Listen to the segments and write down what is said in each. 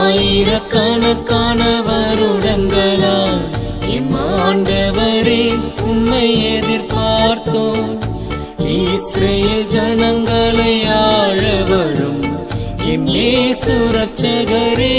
ஆயிரக்கணக்கான வருடங்களால் இம்மாண்டவரே உம்மை எதிர்பார்த்தோம். இஸ்ரேல் ஜனங்களை ஆழ வரும் என் இயேசு ரட்சகரே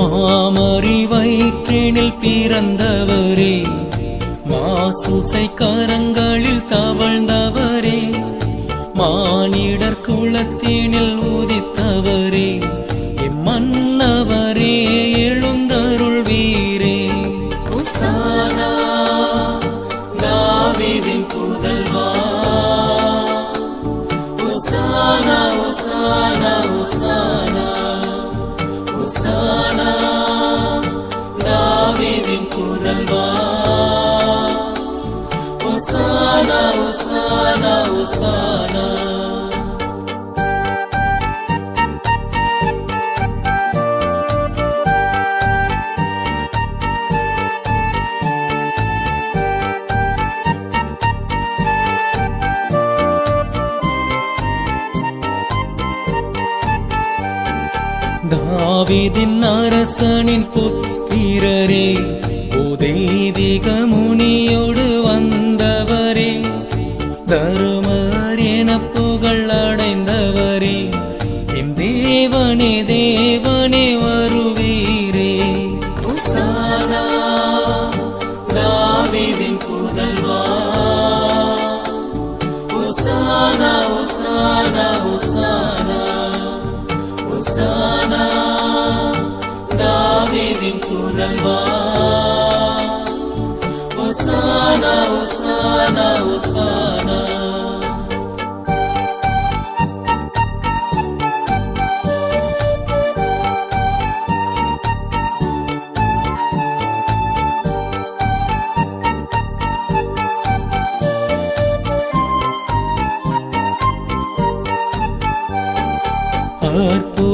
மாமரி வயிற்றினில் பிறந்தவரே மாசுசை கரங்களில் தவழ்ந்தவரே மானிடர் குளத்தினில் உதித்தவரே எம்மன்னவரே எழுந்தருள் வீரே தாவிதின் அரசனின் புத்திரரே ஓ தெய்வீக முனியோடு வந்தவரே. தருமர் என புகழ் புதல்வா தானில் உசானா உசானா.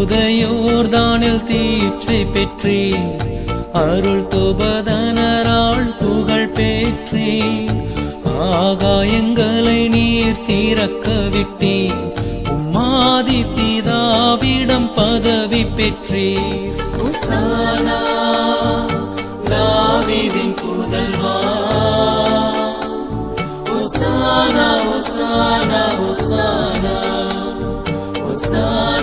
அற்புதையோர்தானில் தீற்றை பெற்றேன் அருள் துபதனரால் புகழ் பெற்றே ஆகாயங்களை நீர் திறக்க விட்டே உம்மாதி பிதாவிடம் பதவி பெற்றீர். உசானா தாவீதின் புதல்வா. உசானா உசானா உசானா. உசானா.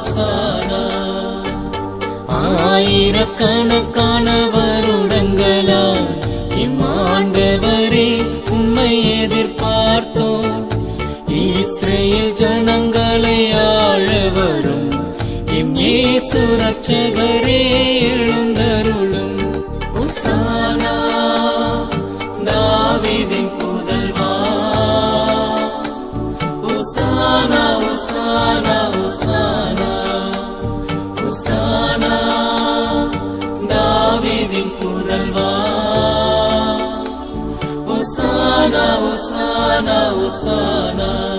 உசானா ஆயிரக்கணக்கான வருடங்களால் இம்மாண்டவரே உண்மை எதிர்பார்த்தோம். இஸ்ரேல் ஜனங்களை ஆழ வரும் எம் ஏ சுரட்சகரே உசானா உசானா உசானா